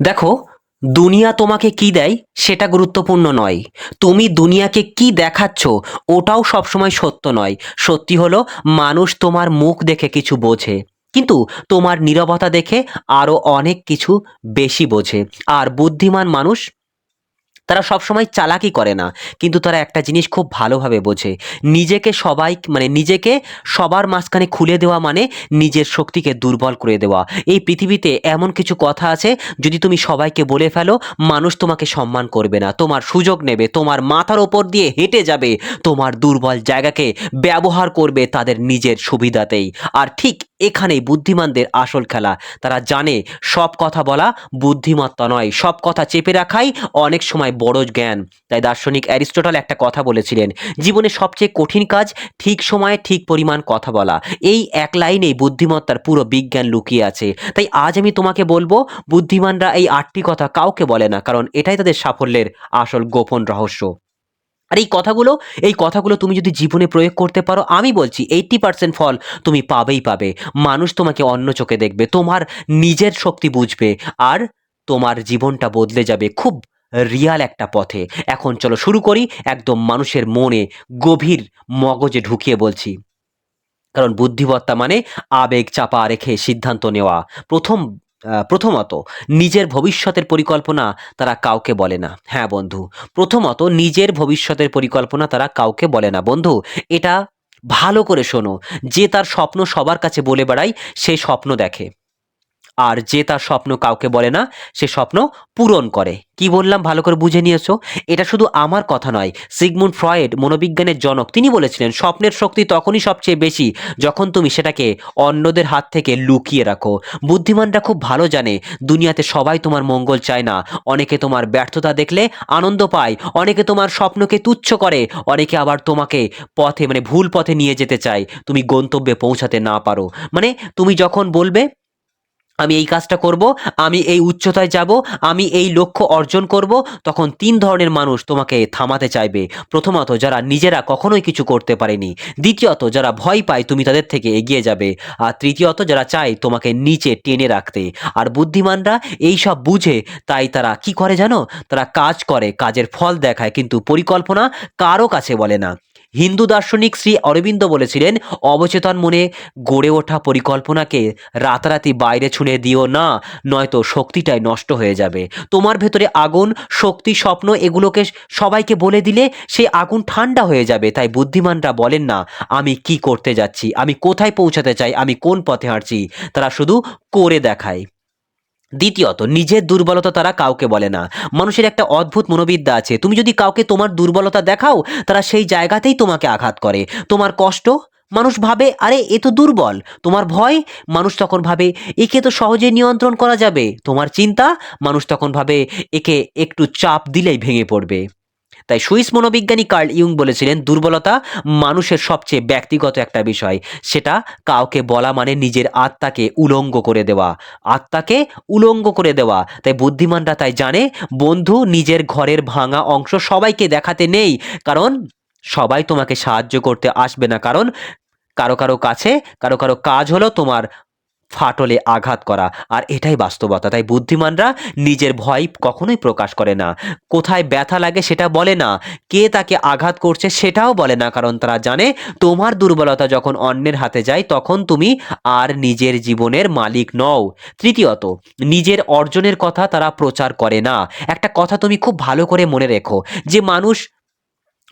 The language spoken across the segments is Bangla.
দেখো, দুনিয়া তোমাকে কি দেয় সেটা গুরুত্বপূর্ণ নয়। তুমি দুনিয়াকে কি দেখাচ্ছ ওটাও সবসময় সত্য নয়। সত্যি হলো, মানুষ তোমার মুখ দেখে কিছু বোঝে, কিন্তু তোমার নিরবতা দেখে আরও অনেক কিছু বেশি বোঝে। আর বুদ্ধিমান মানুষ তারা সবসময় চালাকি করে না। কিন্তু তারা একটা জিনিস খুব ভালোভাবে বোঝে। নিজেকে সবাই মানে নিজেকে সবার মাঝখানে খুলে দেওয়া মানে নিজের শক্তিকে দুর্বল করে দেওয়া। এই পৃথিবীতে এমন কিছু কথা আছে, যদি তুমি সবাইকে বলে ফেলো, মানুষ তোমাকে সম্মান করবে না। তোমার সুযোগ নেবে, তোমার মাথার ওপর দিয়ে হেঁটে যাবে, তোমার দুর্বল জায়গাকে ব্যবহার করবে তাদের নিজের সুবিধাতেই। আর ঠিক এখানেই বুদ্ধিমানদের আসল খেলা। তারা জানে, সব কথা বলা বুদ্ধিমত্তা নয়। সব কথা চেপে রাখাই অনেক সময় বড় জ্ঞান। তাই দার্শনিক অ্যারিস্টোটল একটা কথা বলেছিলেন, জীবনে সবচেয়ে কঠিন কাজ ঠিক সময়ে ঠিক পরিমাণ কথা বলা। এই এক লাইনেই বুদ্ধিমত্তার পুরো বিজ্ঞান লুকিয়ে আছে। তাই আজ আমি তোমাকে বলব, বুদ্ধিমানরা এই আটটি কথা কাউকে বলে না, কারণ এটাই তাদের সাফল্যের আসল গোপন রহস্য। আর এই কথাগুলো এই কথাগুলো তুমি যদি জীবনে প্রয়োগ করতে পারো, আমি বলছি এইট্টি পার্সেন্ট ফল তুমি পাবেই পাবে। মানুষ তোমাকে অন্য চোখে দেখবে, তোমার নিজের শক্তি বুঝবে, আর তোমার জীবনটা বদলে যাবে খুব রিয়াল একটা পথে। এখন চলো শুরু করি একদম মানুষের মনে গভীর মগজে ঢুকিয়ে বলছি। কারণ বুদ্ধিমত্তা মানে আবেগ চাপা রেখে সিদ্ধান্ত নেওয়া। প্রথম প্রথমত নিজের ভবিষ্যতের পরিকল্পনা তারা কাউকে বলে না। হ্যাঁ বন্ধু, প্রথমত নিজের ভবিষ্যতের পরিকল্পনা তারা কাউকে বলে না। বন্ধু, এটা ভালো করে শোনো। যে তার স্বপ্ন সবার কাছে বলে বেড়ায়, সে স্বপ্ন দেখে। আর যে তার স্বপ্ন কাউকে বলে না, সে স্বপ্ন পূরণ করে। কি বললাম? ভালো করে বুঝে নিয়েছো? এটা শুধু আমার কথা নয়, সিগমুন্ড ফ্রয়েড মনোবিজ্ঞানের জনক। তিনি বলেছিলেন, স্বপ্নের শক্তি তখনই সবচেয়ে বেশি যখন তুমি সেটাকে অন্যদের হাত থেকে লুকিয়ে রাখো। বুদ্ধিমানরা খুব ভালো জানে, দুনিয়াতে সবাই তোমার মঙ্গল চায় না। অনেকে তোমার ব্যর্থতা দেখলে আনন্দ পায়, অনেকে তোমার স্বপ্নকে তুচ্ছ করে, অনেকে আবার তোমাকে পথে মানে ভুল পথে নিয়ে যেতে চায়। তুমি গন্তব্যে পৌঁছাতে না পারো। মানে তুমি যখন বলবে আমি এই কাজটা করব, আমি এই উচ্চতায় যাব, আমি এই লক্ষ্য অর্জন করব, তখন তিন ধরনের মানুষ তোমাকে থামাতে চাইবে। প্রথমত, যারা নিজেরা কখনোই কিছু করতে পারেনি। দ্বিতীয়ত, যারা ভয় পায় তুমি তাদের থেকে এগিয়ে যাবে। আর তৃতীয়ত, যারা চায় তোমাকে নিচে টেনে রাখতে। আর বুদ্ধিমানরা এই সব বুঝে, তাই তারা কি করে জানো? তারা কাজ করে, কাজের ফল দেখায়, কিন্তু পরিকল্পনা কারও কাছে বলে না। হিন্দু দার্শনিক শ্রী অরবিন্দ বলেছিলেন, অবচেতন মনে গড়ে ওঠা পরিকল্পনাকে রাতারাতি বাইরে ছুঁড়ে দিও না, নয়তো শক্তিটাই নষ্ট হয়ে যাবে। তোমার ভেতরে আগুন, শক্তি, স্বপ্ন এগুলোকে সবাইকে বলে দিলে সেই আগুন ঠান্ডা হয়ে যাবে। তাই বুদ্ধিমানরা বলেন না, আমি কি করতে যাচ্ছি? আমি কোথায় পৌঁছাতে চাই? আমি কোন পথে হাঁটছি? তারা শুধু করে দেখায়। দ্বিতীয়ত, নিজের দুর্বলতা তারা কাউকে বলে না। মানুষের একটা অদ্ভুত মনোবিদ্যা আছে। তুমি যদি কাউকে তোমার দুর্বলতা দেখাও, তারা সেই জায়গাতেই তোমাকে আঘাত করে। তোমার কষ্ট, মানুষ ভাবে, আরে, এ তো দুর্বল। তোমার ভয়, মানুষ তখন ভাবে, একে তো সহজে নিয়ন্ত্রণ করা যাবে। তোমার চিন্তা, মানুষ তখন ভাবে, একে একটু চাপ দিলেই ভেঙে পড়বে। তাই সুইস মনোবিজ্ঞানী কার্ল ইউং বলেছিলেন, দুর্বলতা মানুষের সবচেয়ে ব্যক্তিগত একটা বিষয়। সেটা কাউকে বলা মানে নিজের আত্মাকে উলঙ্গ করে দেওয়া। আত্মাকে উলঙ্গ করে দেওয়া। তাই বুদ্ধিমানরা তাই জানে, বন্ধু নিজের ঘরের ভাঙা অংশ সবাইকে দেখাতে নেই, কারণ সবাই তোমাকে সাহায্য করতে আসবে না। কারণ কারও কারও কাছে, কারও কারও কাজ হলো তোমার ফাটলে আঘাত করা, আর এটাই বাস্তবতা। তাই বুদ্ধিমানরা নিজের ভয় কখনোই প্রকাশ করে না। কোথায় ব্যথা লাগে সেটা বলে না। কে তাকে আঘাত করছে সেটাও বলে না, কারণ তারা জানে তোমার দুর্বলতা যখন অন্যের হাতে যায়, তখন তুমি আর নিজের জীবনের মালিক নও। তৃতীয়ত, নিজের অর্জনের কথা তারা প্রচার করে না। একটা কথা তুমি খুব ভালো করে মনে রেখো, যে মানুষ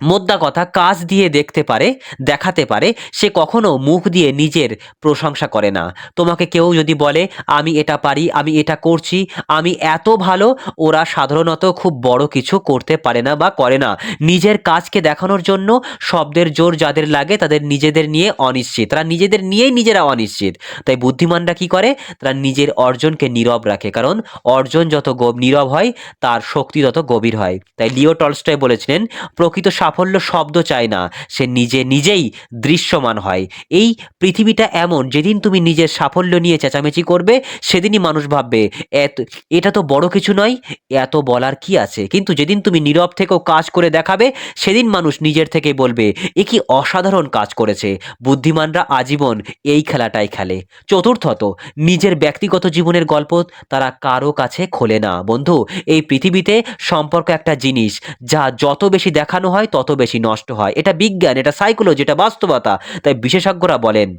মোদ্দা কথা, কাজ দিয়ে দেখতে পারে, দেখাতে পারে, সে কখনো মুখ দিয়ে নিজের প্রশংসা করে না। তোমাকে কেউ যদি বলে, আমি এটা পারি, আমি এটা করছি, আমি এত ভালো ওরা সাধারণত খুব বড় কিছু করতে পারে না বা করে না। নিজের কাজকে দেখানোর জন্য শব্দের জোর যাদের লাগে, তাদের নিজেদের নিয়ে অনিশ্চিত। তারা নিজেদের নিয়েই নিজেরা অনিশ্চিত। তাই বুদ্ধিমানরা কি করে? তারা নিজের অর্জনকে নীরব রাখে। কারণ অর্জন যত নীরব হয়, তার শক্তি তত গভীর হয়। তাই লিও টলস্টয় বলেছিলেন, প্রকৃত সাফল্য শব্দ চায় না, সে নিজে নিজেই দৃশ্যমান হয়। এই পৃথিবীটা এমন, যেদিন তুমি নিজের সাফল্য নিয়ে চেঁচামেচি করবে, সেদিনই মানুষ ভাববে, এত, এটা তো বড় কিছু নয়, এত বলার কি আছে? কিন্তু যেদিন তুমি নীরব থেকেও কাজ করে দেখাবে, সেদিন মানুষ নিজের থেকে বলবে, এ কি অসাধারণ কাজ করেছে, বুদ্ধিমানরা আজীবন এই খেলাটাই খেলে। চতুর্থত, নিজের ব্যক্তিগত জীবনের গল্প তারা কারও কাছে খোলে না। বন্ধু, এই পৃথিবীতে সম্পর্ক একটা জিনিস, যা যত বেশি দেখানো হয় তত বেশি নষ্ট হয়। এটা বিজ্ঞান এটা সাইকোলজি এটা বাস্তবতা। তাই বিশেষজ্ঞরা বলেন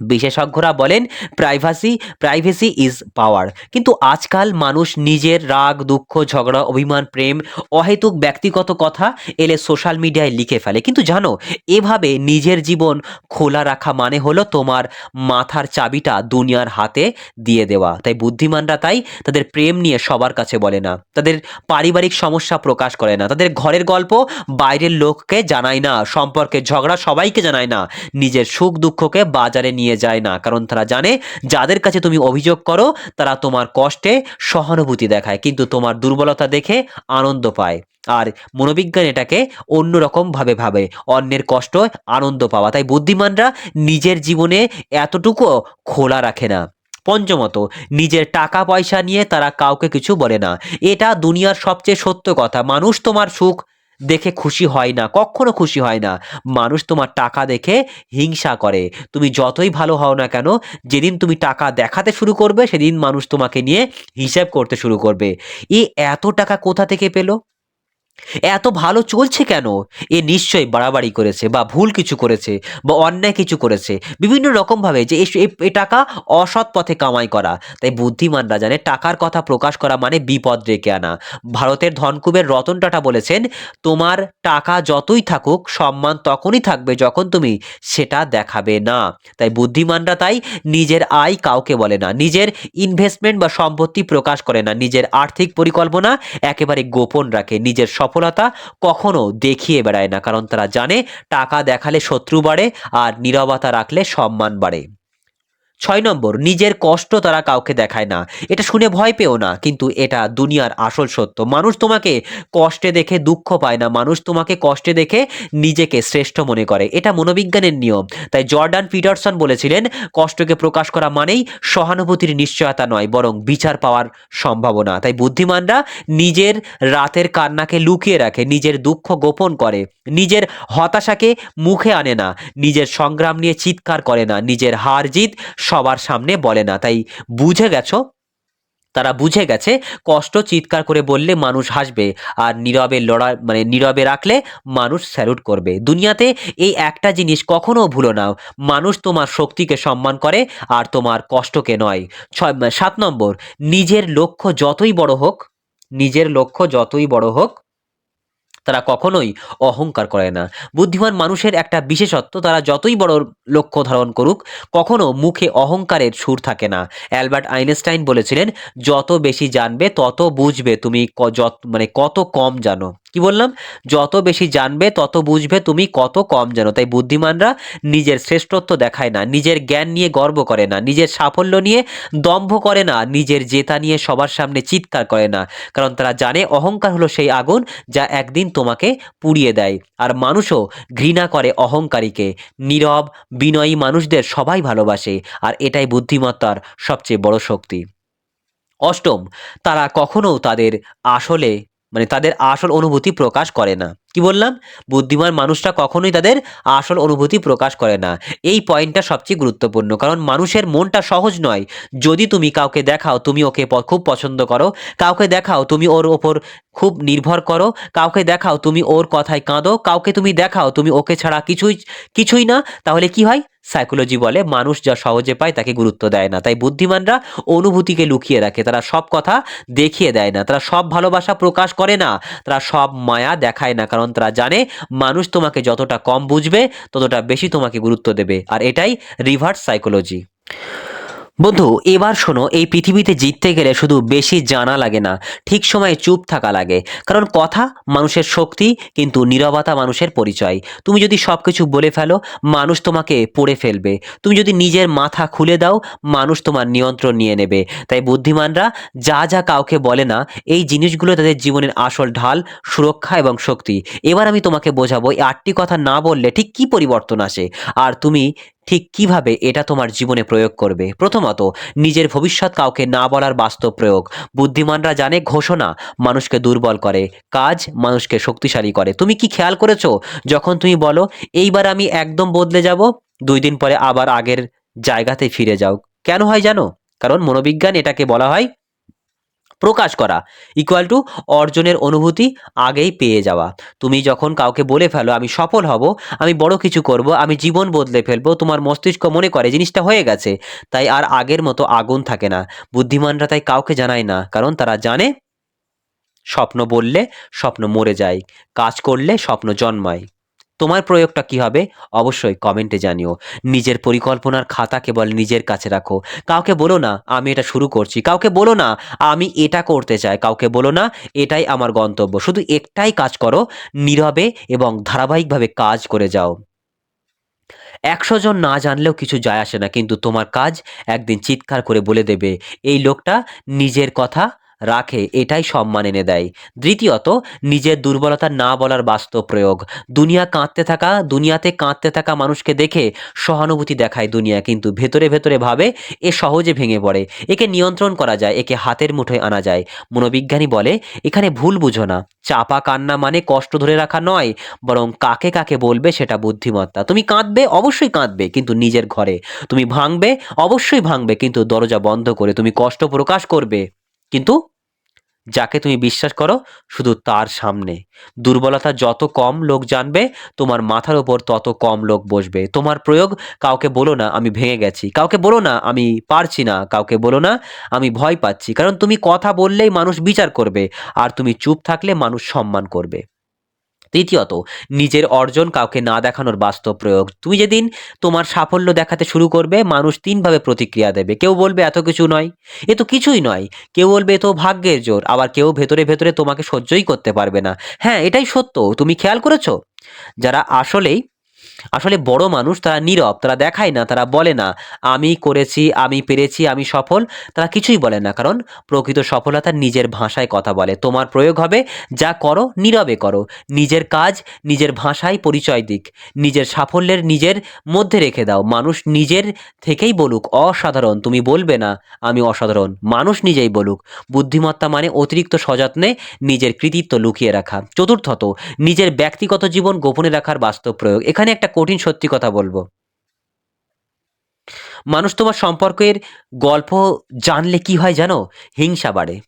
বিশেষজ্ঞরা বলেন প্রাইভাসি প্রাইভেসি ইজ পাওয়ার কিন্তু আজকাল মানুষ নিজের রাগ, দুঃখ, ঝগড়া, অভিমান, প্রেম, অহেতুক ব্যক্তিগত কথা এলে সোশ্যাল মিডিয়ায় লিখে ফেলে। কিন্তু জানো, এভাবে নিজের জীবন খোলা রাখা মানে হলো তোমার মাথার চাবিটা দুনিয়ার হাতে দিয়ে দেওয়া। তাই বুদ্ধিমানরা তাই তাদের প্রেম নিয়ে সবার কাছে বলে না। তাদের পারিবারিক সমস্যা প্রকাশ করে না। তাদের ঘরের গল্প বাইরের লোককে জানায় না। সম্পর্কে ঝগড়া সবাইকে জানায় না। নিজের সুখ দুঃখকে বাজারে নিয়ে যায় না। কারণ তারা জানে, যাদের কাছে তুমি অভিযোগ করো, তারা তোমার কষ্টে সহানুভূতি দেখায়, কিন্তু তোমার দুর্বলতা দেখে আনন্দ পায়। আর মনোবিজ্ঞান এটাকে অন্যরকম ভাবে ভাবে অন্যের কষ্ট আনন্দ পাওয়া। তাই বুদ্ধিমানরা নিজের জীবনে এতটুকু খোলা রাখে না। পঞ্চমত, নিজের টাকা পয়সা নিয়ে তারা কাউকে কিছু বলে না। এটা দুনিয়ার সবচেয়ে সত্য কথা। মানুষ তোমার সুখ দেখে খুশি হয় না, কখনো খুশি হয় না। মানুষ তোমার টাকা দেখে হিংসা করে। তুমি যতই ভালো হও না কেন, যেদিন তুমি টাকা দেখাতে শুরু করবে, সেদিন মানুষ তোমাকে নিয়ে হিসাব করতে শুরু করবে। এ এত টাকা কোথা থেকে পেল? এত ভালো চলছে কেন? এ নিশ্চয়ই বাড়াবাড়ি করেছে, বা ভুল কিছু করেছে, বা অন্যায় কিছু করেছে। বিভিন্ন রকমভাবে যে এ- টাকা অসৎ পথে কামাই করা। তাই বুদ্ধিমানরা জানে টাকার কথা প্রকাশ করা মানে বিপদ ডেকে আনা। ভারতের ধনকুবের রতন টাটা বলেছেন, তোমার টাকা যতই থাকুক, সম্মান তখনই থাকবে যখন তুমি সেটা দেখাবে না। তাই বুদ্ধিমানরা তাই নিজের আয় কাউকে বলে না। নিজের ইনভেস্টমেন্ট বা সম্পত্তি প্রকাশ করে না। নিজের আর্থিক পরিকল্পনা একেবারে গোপন রাখে। নিজের সফলতা কখনো দেখিয়ে বেড়ায় না, কারণ তারা জানে টাকা দেখালে শত্রু বাড়ে আর নিরবতা রাখলে সম্মান বাড়ে। ছয় নম্বর, নিজের কষ্ট তারা কাউকে দেখায় না। এটা শুনে ভয় পেও না, কিন্তু এটা দুনিয়ার আসল সত্য। মানুষ তোমাকে কষ্টে দেখে দুঃখ পায় না, মানুষ তোমাকে কষ্টে দেখে নিজেকে শ্রেষ্ঠ মনে করে। এটা মনোবিজ্ঞানের নিয়ম। তাই জর্ডান পিটারসন বলেছিলেন, কষ্টকে প্রকাশ করা মানেই সহানুভূতির নিশ্চয়তা নয়, বরং বিচার পাওয়ার সম্ভাবনা। তাই বুদ্ধিমানরা নিজের রাতের কান্নাকে লুকিয়ে রাখে, নিজের দুঃখ গোপন করে। নিজের হতাশাকে মুখে আনে না, নিজের সংগ্রাম নিয়ে চিৎকার করে না, নিজের হার জিত সবার সামনে বলে না। তাই বুঝে গেছো? তারা বুঝে গেছে, কষ্ট চিৎকার করে বললে মানুষ হাসবে, আর নীরবে লড়াই মানে নীরবে রাখলে মানুষ স্যালুট করবে। দুনিয়াতে এই একটা জিনিস কখনো ভুলো না। মানুষ তোমার শক্তিকে সম্মান করে, আর তোমার কষ্টকে নয়। ছয়, সাত নম্বর, নিজের লক্ষ্য যতই বড় হোক, নিজের লক্ষ্য যতই বড় হোক তারা কখনোই অহংকার করে না। বুদ্ধিমান মানুষের একটা বিশেষত্ব, তারা যতই বড় লক্ষ্য ধারণ করুক, কখনো মুখে অহংকারের সুর থাকে না। অ্যালবার্ট আইনস্টাইন বলেছিলেন, যত বেশি জানবে, তত বুঝবে তুমি যত মানে কত কম জানো। কি বললাম? যত বেশি জানবে, তত বুঝবে তুমি কত কম জানো। তাই বুদ্ধিমানরা নিজের শ্রেষ্ঠত্ব দেখায় না, নিজের জ্ঞান নিয়ে গর্ব করে না, নিজের সাফল্য নিয়ে দম্ভ করে না, নিজের জেতা নিয়ে সবার সামনে চিৎকার করে না। কারণ তারা জানে অহংকার হলো সেই আগুন যা একদিন তোমাকে পুড়িয়ে দেয়। আর মানুষও ঘৃণা করে অহংকারীকে। নীরব, বিনয়ী মানুষদের সবাই ভালোবাসে, আর এটাই বুদ্ধিমত্তার সবচেয়ে বড় শক্তি। অষ্টম, তারা কখনো তাদের আসলে মানে তাদের আসল অনুভূতি প্রকাশ করে না। কি বললাম? বুদ্ধিমান মানুষরা কখনোই তাদের আসল অনুভূতি প্রকাশ করে না। এই পয়েন্টটা সবচেয়ে গুরুত্বপূর্ণ, কারণ মানুষের মনটা সহজ নয়, যদি তুমি কাউকে দেখাও, তুমি ওকে খুব পছন্দ করো, কাউকে দেখাও, তুমি ওর ওপর খুব নির্ভর করো, কাউকে দেখাও, তুমি ওর কথায় কাঁদো, কাউকে তুমি দেখাও, তুমি ওকে ছাড়া কিছুই কিছুই না, তাহলে কি হয়? সাইকোলজি বলে, মানুষ যা সহজে পায় তাকে গুরুত্ব দেয় না। তাই বুদ্ধিমানরা অনুভূতিকে লুকিয়ে রাখে। তারা সব কথা দেখিয়ে দেয় না। তারা সব ভালোবাসা প্রকাশ করে না। তারা সব মায়া দেখায় না। কারণ তারা জানে, মানুষ তোমাকে যতটা কম বুঝবে, ততটা বেশি তোমাকে গুরুত্ব দেবে। আর এটাই রিভার্স সাইকোলজি বন্ধু, এবার শোনো, এই পৃথিবীতে জিততে গেলে শুধু বেশি জানা লাগে না, ঠিক সময়ে চুপ থাকা লাগে। কারণ কথা মানুষের শক্তি, কিন্তু নীরবতা মানুষের পরিচয়। তুমি যদি সব কিছু বলে ফেলো, মানুষ তোমাকে পড়ে ফেলবে। তুমি যদি নিজের মাথা খুলে দাও, মানুষ তোমার নিয়ন্ত্রণ নিয়ে নেবে। তাই বুদ্ধিমানরা যা যা কাউকে বলে না, এই জিনিসগুলো তাদের জীবনের আসল ঢাল, সুরক্ষা এবং শক্তি। এবার আমি তোমাকে বোঝাবো, এই আটটি কথা না বললে ঠিক কি পরিবর্তন আসে? আর তুমি ঠিক কীভাবে এটা তোমার জীবনে প্রয়োগ করবে? প্রথমত নিজের ভবিষ্যৎ কাউকে না বলার বাস্তব প্রয়োগ। বুদ্ধিমানরা জানে ঘোষণা মানুষকে দুর্বল করে, কাজ মানুষকে শক্তিশালী করে। তুমি কি খেয়াল করেছ? যখন তুমি বলো, এইবার আমি একদম বদলে যাব, দুই দিন পরে আবার আগের জায়গাতে ফিরে যাও। কেন হয় জানো? কারণ মনোবিজ্ঞান এটাকে বলা হয় প্রকাশ করা। ইকুয়াল টু অর্জনের অনুভূতি আগেই পেয়ে যাওয়া। তুমি যখন কাউকে বলে ফেলো, আমি সফল হব, আমি বড় কিছু করব, আমি জীবন বদলে ফেলব, তোমার মস্তিষ্ক মনে করে জিনিসটা হয়ে গেছে, তাই আর আগের মতো আগুন থাকে না। বুদ্ধিমানরা তাই কাউকে জানায় না, কারণ তারা জানে, স্বপ্ন বললে স্বপ্ন মরে যায়, কাজ করলে স্বপ্ন জন্মায়। তোমার প্রয়োগটা কি হবে? অবশ্যই কমেন্টে জানিও। নিজের পরিকল্পনার খাতা কেবল নিজের কাছে রাখো। কাউকে বলো না, আমি এটা শুরু করছি। কাউকে বলো না, আমি এটা করতে চাই। কাউকে বলো না, এটাই আমার গন্তব্য। শুধু একটাই কাজ করো, নীরবে এবং ধারাবাহিকভাবে কাজ করে যাও। একশো জন না জানলেও কিছু যায় আসে না, কিন্তু তোমার কাজ একদিন চিৎকার করে বলে দেবে, এই লোকটা নিজের কথা রাখে, এটাই সম্মান এনে দেয়। দ্বিতীয়ত, নিজের দুর্বলতা না বলার বাস্তব প্রয়োগ। দুনিয়া কাঁদতে থাকা, দুনিয়াতে কাঁদতে থাকা মানুষকে দেখে সহানুভূতি দেখায় দুনিয়া, কিন্তু ভেতরে ভেতরে ভাবে, এ সহজে ভেঙে পড়ে। একে নিয়ন্ত্রণ করা যায়, একে হাতের মুঠোয় আনা যায়। মনোবিজ্ঞানী বলে, এখানে ভুল বুঝো না। চাপা কান্না মানে কষ্ট ধরে রাখা নয়, বরং কাকে কাকে বলবে সেটা বুদ্ধিমত্তা। তুমি কাঁদবে, অবশ্যই কাঁদবে, কিন্তু নিজের ঘরে। তুমি ভাঙবে, অবশ্যই ভাঙবে, কিন্তু দরজা বন্ধ করে তুমি কষ্ট প্রকাশ করবে। কিন্তু যাকে তুমি বিশ্বাস করো, শুধু তার সামনে। দুর্বলতা যত কম লোক জানবে, তোমার মাথার ওপর তত কম লোক বসবে। তোমার প্রয়োগ কাউকে বলো না, আমি ভেঙে গেছি। কাউকে বলো না, আমি পারছি না। কাউকে বলো না, আমি ভয় পাচ্ছি। কারণ তুমি কথা বললেই মানুষ বিচার করবে, আর তুমি চুপ থাকলে মানুষ সম্মান করবে। তৃতীয়ত, নিজের অর্জন কাউকে না দেখানোর বাস্তব প্রয়োগ। তুমি যেদিন তোমার সাফল্য দেখাতে শুরু করবে, মানুষ তিনভাবে প্রতিক্রিয়া দেবে। কেউ বলবে, এত কিছু নয়। এ তো কিছুই নয়। কেউ বলবে, এ তো ভাগ্যের জোর। আবার কেউ ভেতরে ভেতরে তোমাকে সহ্যই করতে পারবে না। হ্যাঁ এটাই সত্য। তুমি খেয়াল করেছ? যারা আসলেই আসলে বড় মানুষ তারা নীরব, তারা দেখায় না, তারা বলে না, আমি করেছি, আমি পেরেছি, আমি সফল। তারা কিছুই বলে না, কারণ প্রকৃত সফলতা নিজের ভাষায় কথা বলে। তোমার প্রয়োগ হবে, যা করো, নীরবে করো। নিজের কাজ, নিজের ভাষায় পরিচয় দিক। নিজের সাফল্যের নিজের মধ্যে রেখে দাও। মানুষ নিজের থেকেই বলুক, অসাধারণ, তুমি বলবে না, আমি অসাধারণ। মানুষ নিজেই বলুক, বুদ্ধিমত্তা মানে অতিরিক্ত সযত্নে নিজের কৃতিত্ব লুকিয়ে রাখা। চতুর্থত, নিজের ব্যক্তিগত জীবন গোপনে রাখার বাস্তব প্রয়োগ। এখানে একটা কঠিন সত্যি কথা বলব। মানুষ তোমার সম্পর্কের গল্প জানলে কি হয় জানো? হিংসা বাড়ে।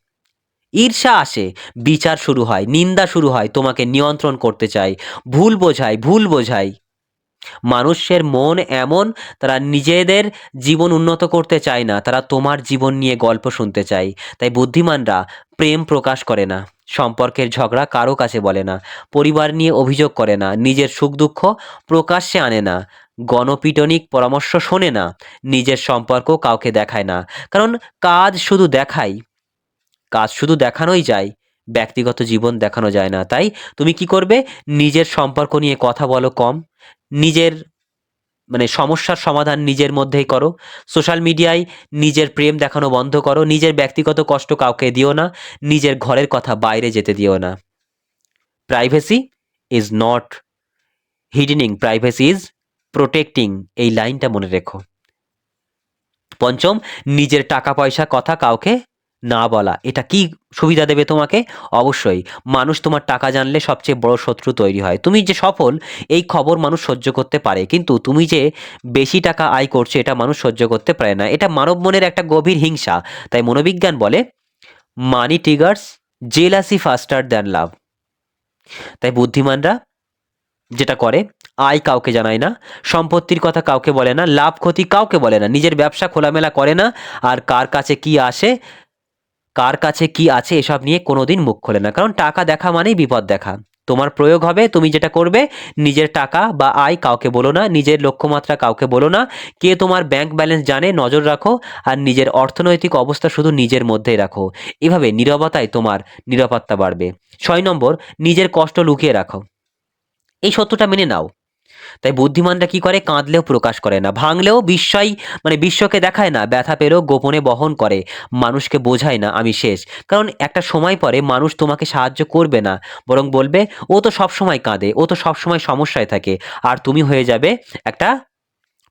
ঈর্ষা আসে, বিচার শুরু হয়, নিন্দা শুরু হয়, তোমাকে নিয়ন্ত্রণ করতে চায়, ভুল বোঝায় ভুল বোঝায়। মানুষের মন এমন, তারা নিজেদের জীবন উন্নত করতে চায় না, তারা তোমার জীবন নিয়ে গল্প শুনতে চায়। তাই বুদ্ধিমানরা প্রেম প্রকাশ করে না। সম্পর্কের ঝগড়া কারও কাছে বলে না, পরিবার নিয়ে অভিযোগ করে না, নিজের সুখ দুঃখ প্রকাশ্যে আনে না, গণপিটনিক পরামর্শ শোনে না, নিজের সম্পর্ক কাউকে দেখায় না, কারণ কাজ শুধু দেখাই, কাজ শুধু দেখানোই যায়, ব্যক্তিগত জীবন দেখানো যায় না, তাই তুমি কি করবে? নিজের সম্পর্ক নিয়ে কথা বলো কম, নিজের মানে সমস্যার সমাধান নিজের মধ্যেই করো। সোশ্যাল মিডিয়ায় নিজের প্রেম দেখানো বন্ধ করো। নিজের ব্যক্তিগত কষ্ট কাউকে দিও না। নিজের ঘরের কথা বাইরে যেতে দিও না। Privacy is not hiding privacy is protecting এই লাইনটা মনে রেখো। পঞ্চম, নিজের টাকা পয়সা কথা কাউকে না বলা। এটা কি সুবিধা দেবে তোমাকে? অবশ্যই। মানুষ তোমার টাকা জানলে সবচেয়ে বড় শত্রু তৈরি হয়। তুমি যে সফল, এই খবর মানুষ সহ্য করতে পারে। কিন্তু তুমি যে বেশি টাকা আয় করছ, এটা মানুষ সহ্য করতে পারে না। এটা মানব মনের একটা গভীর হিংসা। তাই মনোবিজ্ঞান বলে, money triggers jealousy faster than love তাই বুদ্ধিমানরা যেটা করে, আয় কাউকে জানায় না, সম্পত্তির কথা কাউকে বলে না, লাভ ক্ষতি কাউকে বলে না, নিজের ব্যবসা খোলামেলা করে না, আর কার কাছে কি আসে কার কাছে কি আছে এসব নিয়ে কোনোদিন মুখ খোলে না। কারণ টাকা দেখা মানেই বিপদ দেখা। তোমার প্রয়োগ হবে, তুমি যেটা করবে, নিজের টাকা বা আয় কাউকে বলো না, নিজের লক্ষ্যমাত্রা কাউকে বলো না। কে তোমার ব্যাংক ব্যালেন্স জানে, নজর রাখো। আর নিজের অর্থনৈতিক অবস্থা শুধু নিজের মধ্যেই রাখো। এভাবে নীরবতায় তোমার নিরাপত্তা বাড়বে। ছয় নম্বর, নিজের কষ্ট লুকিয়ে রাখো। এই সত্যটা মেনে নাও। তাই বুদ্ধিমানরা কি করে? কাঁদলেও প্রকাশ করে না, ভাঙলেও বিস্ময় মানে বিশ্বকে দেখায় না, ব্যথা পেলেও গোপনে বহন করে, মানুষকে বোঝায় না, আমি শেষ। কারণ একটা সময় পরে মানুষ তোমাকে সাহায্য করবে না, বরং বলবে, ও তো সবসময় কাঁদে, ও তো সবসময় সমস্যায় থাকে, আর তুমি হয়ে যাবে একটা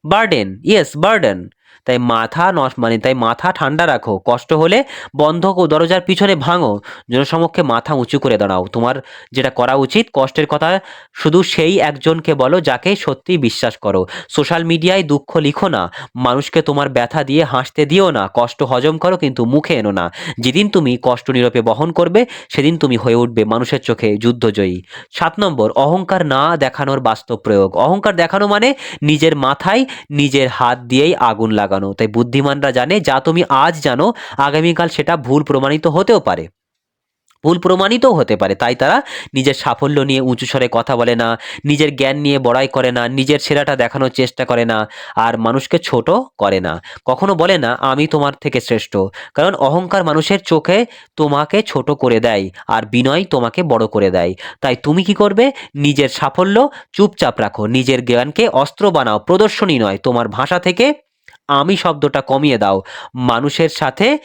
বার্ডেন ইয়েস বার্ডেন তাই মাথা নস মানে তাই মাথা ঠান্ডা রাখো, কষ্ট হলে বন্ধ দরজার পিছনে ভাঙো জনসমক্ষে মাথা উঁচু করে দাঁড়াও। তোমার যেটা করা উচিত, কষ্টের কথা শুধু সেই একজনকে বলো যাকে সত্যি বিশ্বাস করো। সোশ্যাল মিডিয়ায় দুঃখ লিখো না, মানুষকে তোমার ব্যথা দিয়ে হাসতে দিও না, কষ্ট হজম করো কিন্তু মুখে এনো না। যেদিন তুমি কষ্ট নীরবে বহন করবে, সেদিন তুমি হয়ে উঠবে মানুষের চোখে যুদ্ধজয়ী। সাত নম্বর, অহংকার না দেখানোর বাস্তব প্রয়োগ। অহংকার দেখানো মানে নিজের মাথায় নিজের হাত দিয়েই আগুন লাগানো। তাই বুদ্ধিমানরা জানে, যা তুমি আজ জানো, আগামীকাল সেটা ভুল প্রমাণিত হতেও পারে। ভুল প্রমাণিতও হতে পারে। তাই তারা নিজের সাফল্য নিয়ে উঁচু স্বরে কথা বলে না, নিজের জ্ঞান নিয়ে বড়াই করে না, নিজের সেরাটা দেখানোর চেষ্টা করে না, আর মানুষকে ছোট করে না। কখনো বলে না, আমি তোমার থেকে শ্রেষ্ঠ। কারণ অহংকার মানুষের চোখে তোমাকে ছোট করে দেয়, আর বিনয় তোমাকে বড় করে দেয়। তাই তুমি কি করবে? নিজের সাফল্য চুপচাপ রাখো। নিজের জ্ঞানকে অস্ত্র বানাও। প্রদর্শনী নয়, তোমার ভাষা থেকে আমি শব্দটা কমিয়ে দাও। মানুষের সাথে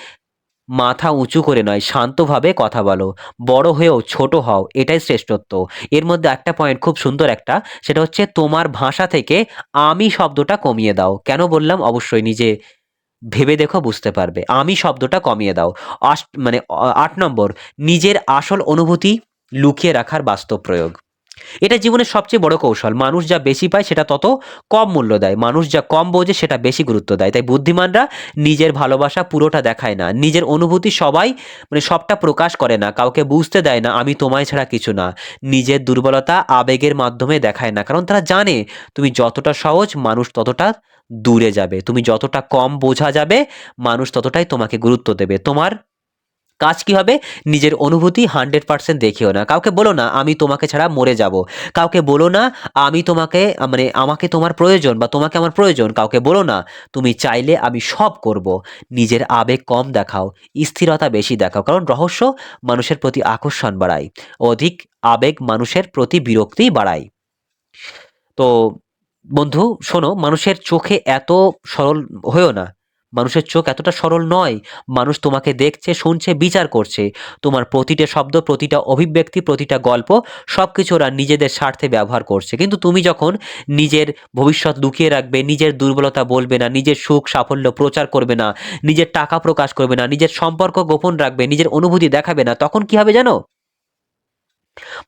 মাথা উঁচু করে নয়, শান্তভাবে কথা বলো। বড় হয়েও ছোট হও, এটাই শ্রেষ্ঠত্ব। এর মধ্যে একটা পয়েন্ট খুব সুন্দর একটা, সেটা হচ্ছে তোমার ভাষা থেকে আমি শব্দটা কমিয়ে দাও। কেন বললাম? অবশ্যই নিজে ভেবে দেখো, বুঝতে পারবে। আমি শব্দটা কমিয়ে দাও। মানে আট নম্বর, নিজের আসল অনুভূতি লুকিয়ে রাখার বাস্তব প্রয়োগ। এটা জীবনের সবচেয়ে বড় কৌশল। মানুষ যা বেশি পায় সেটা তত কম মূল্য দেয়। মানুষ যা কম বোঝে সেটা বেশি গুরুত্ব দেয়। তাই বুদ্ধিমানরা নিজের ভালোবাসা পুরোটা দেখায় না। নিজের অনুভূতি সবাই মানে সবটা প্রকাশ করে না। কাউকে বুঝতে দেয় না, আমি তোমায় ছাড়া কিছু না। নিজের দুর্বলতা আবেগের মাধ্যমে দেখায় না। কারণ তারা জানে, তুমি যতটা সহজ, মানুষ ততটা দূরে যাবে। তুমি যতটা কম বোঝা যাবে, মানুষ ততটাই তোমাকে গুরুত্ব দেবে। তোমার কাজ কি হবে? নিজের অনুভূতি হান্ড্রেড পার্সেন্ট দেখিও না। কাউকে বলো না, আমি তোমাকে ছাড়া মরে যাব। কাউকে বলো না, আমি তোমাকে মানে আমাকে তোমার প্রয়োজন বা তোমাকে আমার প্রয়োজন। কাউকে বলো না, তুমি চাইলে আমি সব করব। নিজের আবেগ কম দেখাও, স্থিরতা বেশি দেখাও। কারণ রহস্য মানুষের প্রতি আকর্ষণ বাড়ায়, অধিক আবেগ মানুষের প্রতি বিরক্তি বাড়ায়। তো বন্ধু, শোনো, মানুষের চোখে এত সরল হয়েও না। মানুষের চোখ এতটা সরল নয়। মানুষ তোমাকে দেখছে, শুনছে, বিচার করছে। তোমার প্রতিটা শব্দ, প্রতিটা অভিব্যক্তি, প্রতিটা গল্প সব কিছু ওরা নিজেদের স্বার্থে ব্যবহার করছে। কিন্তু তুমি যখন নিজের ভবিষ্যৎ লুকিয়ে রাখবে, নিজের দুর্বলতা বলবে না, নিজের সুখ, সাফল্য প্রচার করবে না, নিজের টাকা প্রকাশ করবে না, নিজের সম্পর্ক গোপন রাখবে, নিজের অনুভূতি দেখাবে না, তখন কি হবে জানো?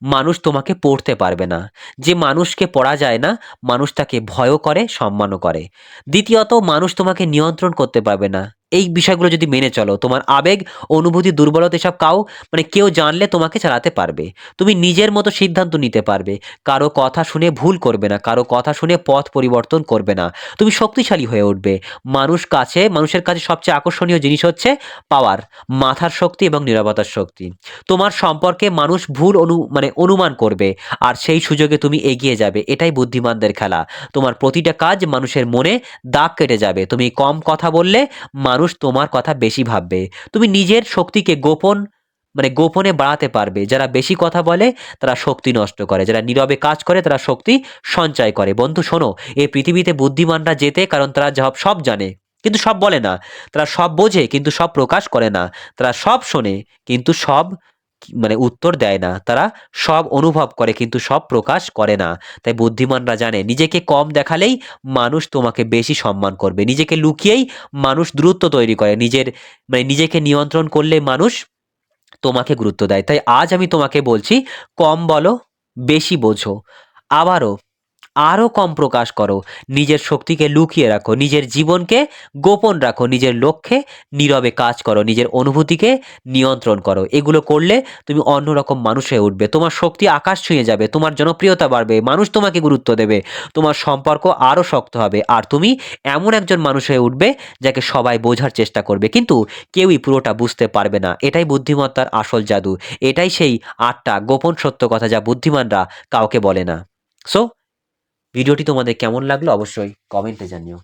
মানুষ তোমাকে পড়তে পারবে না। যে মানুষকে পড়া যায় না, মানুষ তাকে ভয়ও করে, সম্মানও করে। দ্বিতীয়ত, মানুষ তোমাকে নিয়ন্ত্রণ করতে পারবে না। এই বিষয়গুলো যদি মেনে চলো, তোমার আবেগ, অনুভূতি, দুর্বলতা এসব কাউ মানে কেউ জানলে তোমাকে চালাতে পারবে। তুমি নিজের মতো সিদ্ধান্ত নিতে পারবে। কারও কথা শুনে ভুল করবে না, কারও কথা শুনে পথ পরিবর্তন করবে না। তুমি শক্তিশালী হয়ে উঠবে। মানুষ কাছে, মানুষের কাছে সবচেয়ে আকর্ষণীয় জিনিস হচ্ছে পাওয়ার মাথার শক্তি এবং নিরাপত্তার শক্তি। তোমার সম্পর্কে মানুষ ভুল অনু মানে অনুমান করবে, আর সেই সুযোগে তুমি এগিয়ে যাবে। এটাই বুদ্ধিমানদের খেলা। তোমার প্রতিটা কাজ মানুষের মনে দাগ কেটে যাবে। তুমি কম কথা বললে মানুষ তোমার কথা বেশি ভাববে। তুমি নিজের শক্তিকে গোপন মানে গোপনে বাড়াতে পারবে। যারা বেশি কথা বলে, তারা শক্তি নষ্ট করে। যারা নীরবে কাজ করে, তারা শক্তি সঞ্চয় করে। বন্ধু, শোনো, এই পৃথিবীতে বুদ্ধিমানরা যেতে কারণ তারা সব জানে, কিন্তু সব বলে না। তারা সব বোঝে, কিন্তু সব প্রকাশ করে না। তারা সব শোনে, কিন্তু সব মানে উত্তর দেয় না। তারা সব অনুভব করে কিন্তু সব প্রকাশ করে না। তাই বুদ্ধিমানরা জানে, নিজেকে কম দেখালেই মানুষ তোমাকে বেশি সম্মান করবে। নিজেকে লুকিয়েই মানুষ দ্রুত তৈরি করে। নিজের মানে নিজেকে নিয়ন্ত্রণ করলে মানুষ তোমাকে গুরুত্ব দেয়। তাই আজ আমি তোমাকে বলছি, কম বলো, বেশি বোঝো। আবারও আরও কম প্রকাশ করো। নিজের শক্তিকে লুকিয়ে রাখো, নিজের জীবনকে গোপন রাখো, নিজের লক্ষ্যে নীরবে কাজ করো, নিজের অনুভূতিকে নিয়ন্ত্রণ করো। এগুলো করলে তুমি অন্যরকম মানুষ হয়ে উঠবে। তোমার শক্তি আকাশ ছুঁয়ে যাবে, তোমার জনপ্রিয়তা বাড়বে, মানুষ তোমাকে গুরুত্ব দেবে, তোমার সম্পর্ক আরও শক্ত হবে আর তুমি এমন একজন মানুষ হয়ে উঠবে যাকে সবাই বোঝার চেষ্টা করবে। কিন্তু কেউই পুরোটা বুঝতে পারবে না। এটাই বুদ্ধিমত্তার আসল জাদু। এটাই সেই আটটা গোপন সত্য কথা যা বুদ্ধিমানরা কাউকে বলে না। সো ভিডিওটি তোমাদের কেমন লাগল অবশ্যই কমেন্টে জানিও।